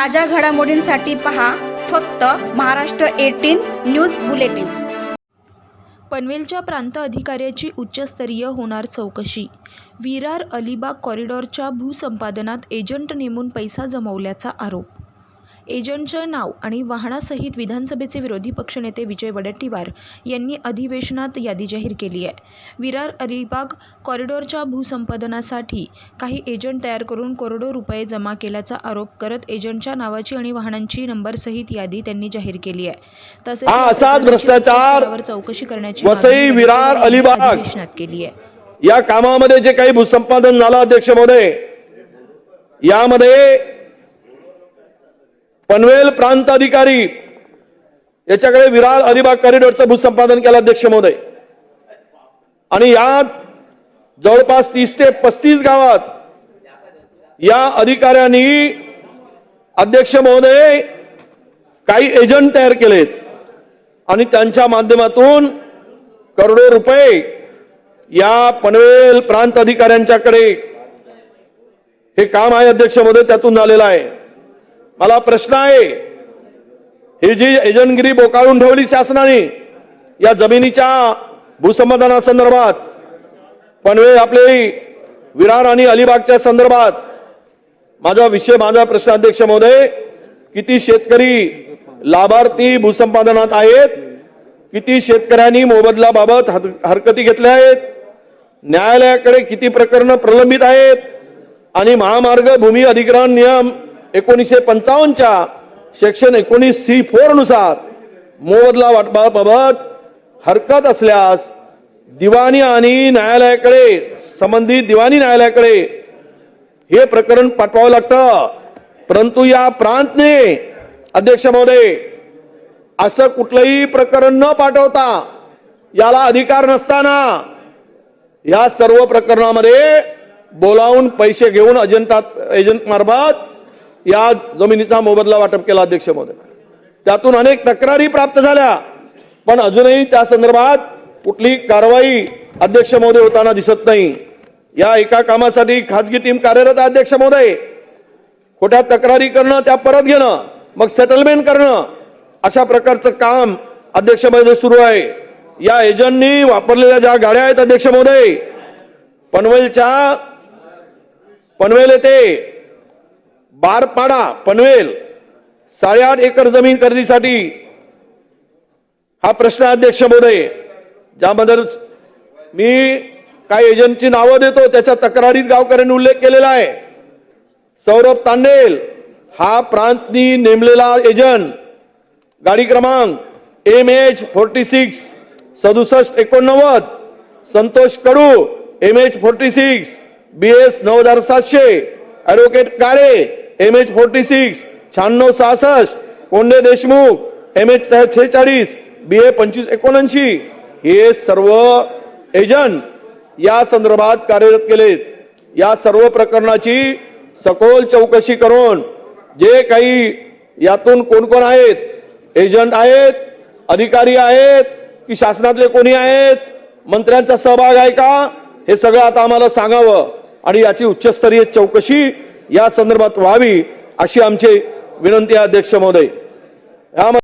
ताज्या घडामोडींसाठी पहा फक्त महाराष्ट्र एटीन न्यूज बुलेटिन. पनवेलच्या प्रांत अधिकाऱ्याची उच्चस्तरीय होणार चौकशी. विरार अलिबाग कॉरिडॉरच्या भूसंपादनात एजंट नेमून पैसा जमवल्याचा आरोप एजंटचं नाव आणि वाहनासहित विधानसभेचे विरोधी पक्षनेते विजय वडेट्टीवार यांनी अधिवेशनात यादी जाहीर केली आहे. विरार अलिबाग कॉरिडॉरच्या भूसंपादनासाठी काही एजंट तयार करून करोडो रुपये जमा केल्याचा आरोप करत एजंटच्या नावाची आणि वाहनांची नंबरसहित यादी त्यांनी जाहीर केली आहे. तसेच असाच भ्रष्टाचार चौकशी करण्याची वसई, विरार, अलिबाग. अधिवेशनात केली आहे. या कामामध्ये जे काही भूसंपादन झालं अध्यक्ष महोदय यामध्ये पनवेल प्रांत अधिकारी याच्याकडे विरार अलिबाग कॉरिडॉरचं भूसंपादन केलं अध्यक्ष महोदय. आणि यात जवळपास तीस ते पस्तीस गावात या अधिकाऱ्यांनी अध्यक्ष महोदय काही एजंट तयार केलेत. आणि त्यांच्या माध्यमातून करोडो रुपये या पनवेल प्रांत अधिकाऱ्यांच्याकडे हे काम आहे अध्यक्ष महोदय त्यातून झालेलं आहे. मला प्रश्न आहे ही जी एजंटगिरी बोकाळून ठेवली शासनाने या जमिनीच्या भूसंपादनासंदर्भात पनवेल आपले विरार आणि अलिबागच्या संदर्भात माझा विषय माझा प्रश्न अध्यक्ष महोदय किती शेतकरी लाभार्थी भूसंपादनात आहेत किती शेतकऱ्यांनी मोबदलाबाबत हरकती घेतल्या आहेत न्यायालयाकडे किती प्रकरणं प्रलंबित आहेत आणि महामार्ग भूमी अधिग्रहण नियम एकोणीसशे पंचावन्नच्या सेक्शन एकोणीस सी फोरनुसार मोबदला वाटपाबाबत हरकत असल्यास दिवाणी आणि न्यायालयाकडे संबंधित दिवाणी न्यायालयाकडे हे प्रकरण पाठवावं लागतं. परंतु या प्रांतने अध्यक्ष महोदय असं कुठलंही प्रकरण न पाठवता याला अधिकार नसताना या सर्व प्रकरणामध्ये बोलावून पैसे घेऊन अजंटात एजंट मार्फत या जमिनीचा मोबदला वाटप केला अध्यक्ष महोदय त्यातून अनेक तक्रारी प्राप्त झाल्या. पण अजूनही त्या संदर्भात कुठलीही कारवाई अध्यक्ष महोदय होताना दिसत नाही. या एका कामासाठी खाजगी टीम कार्यरत आहे अध्यक्ष महोदय. खोट्या तक्रारी करणं त्या परत घेणं मग सेटलमेंट करणं अशा प्रकारचं काम अध्यक्ष महोदय सुरू आहे. या एजंटनी वापरलेल्या ज्या गाड्या आहेत अध्यक्ष महोदय पनवेलच्या पनवेल येथे बारपाडा पनवेल साडेआठ एकर जमीन खरेदीसाठी हा प्रश्न अध्यक्ष महोदय ज्यामध्ये मी काही एजंटची नावं देतो त्याच्या तक्रारीत गावकऱ्यांनी उल्लेख केलेला आहे. सौरभ तांडेल हा प्रांतनी नेमलेला एजंट गाडी क्रमांक एम एच फोर्टी सिक्स सदुसष्ट एकोणनव्वद Santosh Kadu M H forty six B S नऊ हजार सातशे advocate Kale M H forty six शहाण्णव सहासष्ट कोंडे देशमुख एम एच छेचाळीस बी ए पंचवीस एकोणऐंशी. हे सर्व एजंट या संदर्भात कार्यरत केलेत. या सर्व प्रकरणाची सखोल चौकशी करून जे काही यातून कोण कोण आहेत एजंट आहेत अधिकारी आहेत की शासनातले कोणी आहेत मंत्र्यांचा सहभाग आहे का हे सगळं आता आम्हाला सांगावं. आणि याची उच्चस्तरीय चौकशी या संदर्भात व्हावी अशी आमची विनंती अध्यक्ष महोदय. यामध्ये